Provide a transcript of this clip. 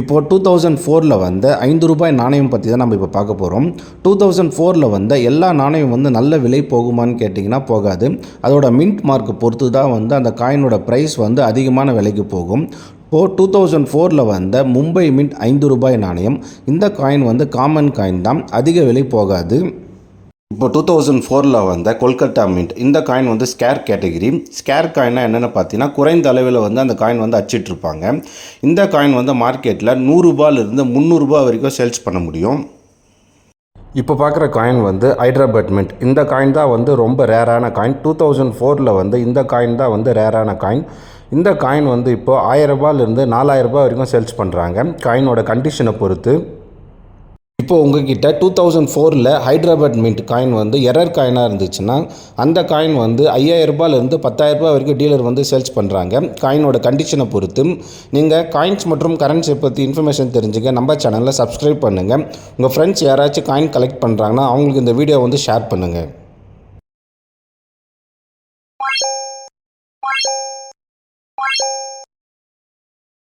இப்போது two thousand ஃபோரில் வந்த ஐந்து ரூபாய் நாணயம் பற்றி தான் நம்ம இப்போ பார்க்க போகிறோம் டூ தௌசண்ட் ஃபோரில் வந்த எல்லா நாணயம் வந்து நல்ல விலை போகுமான்னு கேட்டிங்கன்னா போகாது. அதோட மின்ட் மார்க் பொறுத்து தான் வந்து அந்த காயினோட ப்ரைஸ் வந்து அதிகமான விலைக்கு போகும். இப்போது டூ தௌசண்ட் ஃபோரில் வந்த மும்பை மின்ட் ஐந்து ரூபாய் நாணயம் இந்த காயின் வந்து காமன் காயின் தான் அதிக விலை போகாது. இப்போ டூ தௌசண்ட் ஃபோரில் வந்த கொல்கட்டா மின்ட் இந்த காயின் வந்து ஸ்கேர் கேட்டகிரி ஸ்கேர் காயின்னா என்னென்னு பார்த்தீங்கன்னா குறைந்த அளவில் வந்து அந்த காயின் வந்து அச்சிட்ருப்பாங்க இந்த காயின் வந்து மார்க்கெட்டில் நூறுரூபாலிருந்து முந்நூறுரூபா வரைக்கும் சேல்ஸ் பண்ண முடியும். இப்போ பார்க்குற காயின் வந்து ஹைட்ராபாட் மின்ட் இந்த காயின் தான் வந்து ரொம்ப ரேரான காயின் டூ தௌசண்ட் ஃபோரில் வந்து இந்த காயின் தான் வந்து ரேரான காயின் இந்த காயின் வந்து இப்போது ஆயிரரூபாலேருந்து நாலாயிரரூபா வரைக்கும் சேல்ஸ் பண்ணுறாங்க காயினோட கண்டிஷனை பொறுத்து இப்போ உங்ககிட்ட டூ தௌசண்ட் ஃபோரில் ஹைதராபாத் மின்ட் காயின் வந்து எரர் காயினாக இருந்துச்சுன்னா அந்த காயின் வந்து ஐயாயிரரூபாலேருந்து பத்தாயிரரூபா வரைக்கும் டீலர் வந்து சேல்ஸ் பண்ணுறாங்க காயினோட கண்டிஷனை பொறுத்து நீங்கள் காயின்ஸ் மற்றும் கரன்சியை பற்றி இன்ஃபர்மேஷன் தெரிஞ்சுக்க நம்ம சேனலில் சப்ஸ்கிரைப் பண்ணுங்கள் உங்கள் ஃப்ரெண்ட்ஸ் யாராச்சும் காயின் கலெக்ட் பண்ணுறாங்கன்னா அவங்களுக்கு இந்த வீடியோ வந்து ஷேர் பண்ணுங்கள்